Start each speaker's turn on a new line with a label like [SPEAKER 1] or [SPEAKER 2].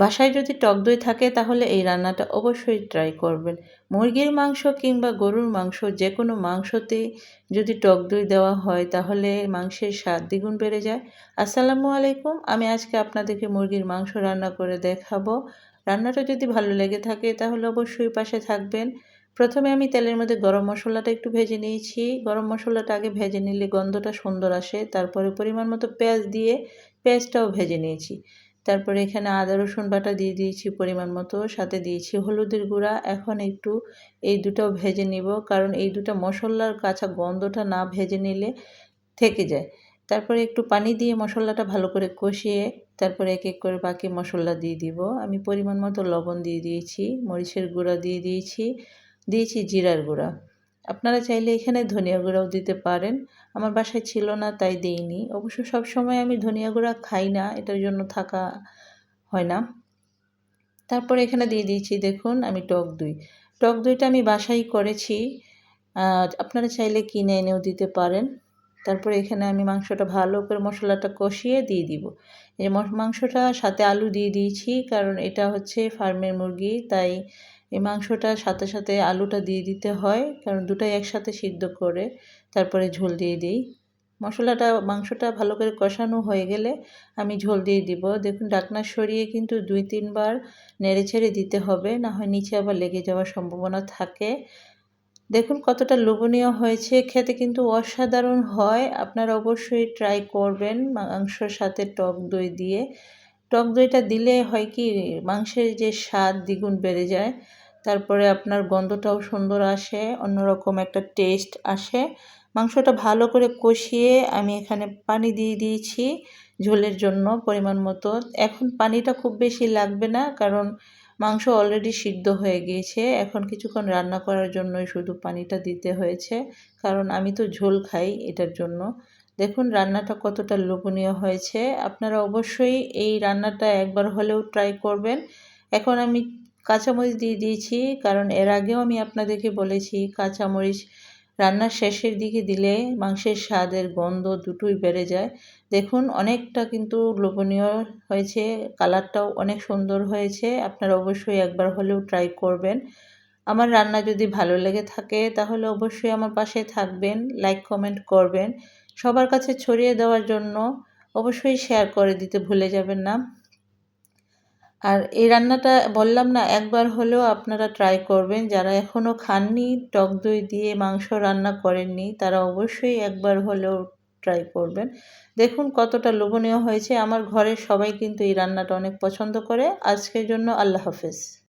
[SPEAKER 1] বাসায় যদি টক দই থাকে তাহলে এই রান্নাটা অবশ্যই ট্রাই করবেন। মুরগির মাংস কিংবা গরুর মাংস যে কোনো মাংসতে যদি টক দই দেওয়া হয় তাহলে মাংসের স্বাদ দ্বিগুণ বেড়ে যায়। আসসালামু আলাইকুম, আমি আজকে আপনাদেরকে মুরগির মাংস রান্না করে দেখাবো। রান্নাটা যদি ভালো লেগে থাকে তাহলে অবশ্যই পাশে থাকবেন। প্রথমে আমি তেলের মধ্যে গরম মশলাটা একটু ভেজে নিয়েছি। গরম মশলাটা আগে ভেজে নিলে গন্ধটা সুন্দর আসে, তারপরে পরিমাণ মতো পেঁয়াজ দিয়ে পেঁয়াজটাও ভেজে নিয়েছি। তারপরে এখানে আদা, রসুন বাটা দিয়ে দিয়েছি পরিমাণ মতো, সাথে দিয়েছি হলুদের গুঁড়া। এখন একটু এই দুটো ভেজে নিব, কারণ এই দুটো মশলার কাঁচা গন্ধটা না ভেজে নিলে থেকে যায়। তারপরে একটু পানি দিয়ে মশলাটা ভালো করে কষিয়ে তারপরে এক এক করে বাকি মশলা দিয়ে দিব। আমি পরিমাণ মতো লবণ দিয়ে দিয়েছি, মরিচের গুঁড়া দিয়ে দিয়েছি দিয়েছি জিরার গুঁড়া। আপনারা চাইলে এখানে ধনিয়া গুঁড়াও দিতে পারেন। আমার বাসায় ছিল না, তাই দিইনি। অবশ্য সব সময় আমি ধনিয়া গুঁড়া খাই না, এটার জন্য থাকা হয় না। তারপরে এখানে দিয়ে দিয়েছি, দেখুন, আমি টক দই। টক দইটা আমি বাসাই করেছি। আপনারা চাইলে কিনে এনেও দিতে পারেন। তারপরে এখানে আমি মাংসটা ভালো করে মশলাটা কষিয়ে দিয়ে দিব। এই মাংসটা সাথে আলু দিয়ে দিয়েছি, কারণ এটা হচ্ছে ফার্মের মুরগি, তাই এই মাংসটার সাথে সাথে আলুটা দিয়ে দিতে হয়, কারণ দুটাই একসাথে সিদ্ধ করে তারপরে ঝোল দিয়ে দিই। মশলাটা, মাংসটা ভালো করে কষানো হয়ে গেলে আমি ঝোল দিয়ে দিব। দেখুন, ডাকনা সরিয়ে কিন্তু দুই, তিনবার নেড়ে ছেড়ে দিতে হবে, না হয় নিচে আবার লেগে যাওয়ার সম্ভাবনা থাকে। দেখুন, কতটা লোভনীয় হয়েছে, খেতে কিন্তু অসাধারণ হয়। আপনারা অবশ্যই ট্রাই করবেন মাংসর সাথে টক দই দিয়ে। টক দইটা দিলে হয় কি, মাংসের যে স্বাদ দ্বিগুণ বেড়ে যায়। তারপরে আপনার গন্ধটাও সুন্দর আসে, অন্যরকম একটা টেস্ট আসে। মাংসটা ভালো করে কষিয়ে আমি এখানে পানি দিয়ে দিয়েছি ঝোলের জন্য পরিমাণ মতো। এখন পানিটা খুব বেশি লাগবে না কারণ মাংস অলরেডি সিদ্ধ হয়ে গিয়েছে। এখন কিছুক্ষণ রান্না করার জন্যই শুধু পানিটা দিতে হয়েছে কারণ আমি তো ঝোল খাই এটার জন্য। দেখুন রান্নাটা কতটা লোভনীয় হয়েছে। আপনারা অবশ্যই এই রান্নাটা একবার হলেও ট্রাই করবেন। এখন আমি কাঁচামরিচ দিয়ে দিয়েছি, কারণ এর আগেও আমি আপনাদেরকে বলেছি কাঁচামরিচ রান্নার শেষের দিকে দিলে মাংসের স্বাদের গন্ধ দুটোই বেড়ে যায়। দেখুন, অনেকটা কিন্তু লোভনীয় হয়েছে, কালারটাও অনেক সুন্দর হয়েছে, আপনারা অবশ্যই একবার হলেও ট্রাই করবেন। আমার রান্না যদি ভালো লেগে থাকে, তাহলে অবশ্যই আমার পাশে থাকবেন লাইক কমেন্ট করবেন। সবার কাছে ছড়িয়ে দেওয়ার জন্য অবশ্যই শেয়ার করে দিতে ভুলে যাবেন না। আর এই রান্নাটা বললাম না, একবার হলেও আপনারা ট্রাই করবেন। যারা এখনও খাননি, টক দই দিয়ে মাংস রান্না করেননি, তারা অবশ্যই একবার হলেও ট্রাই করবেন। দেখুন কতটা লোভনীয় হয়েছে। আমার ঘরের সবাই কিন্তু এই রান্নাটা অনেক পছন্দ করে। আজকের জন্য আল্লাহ হাফেজ।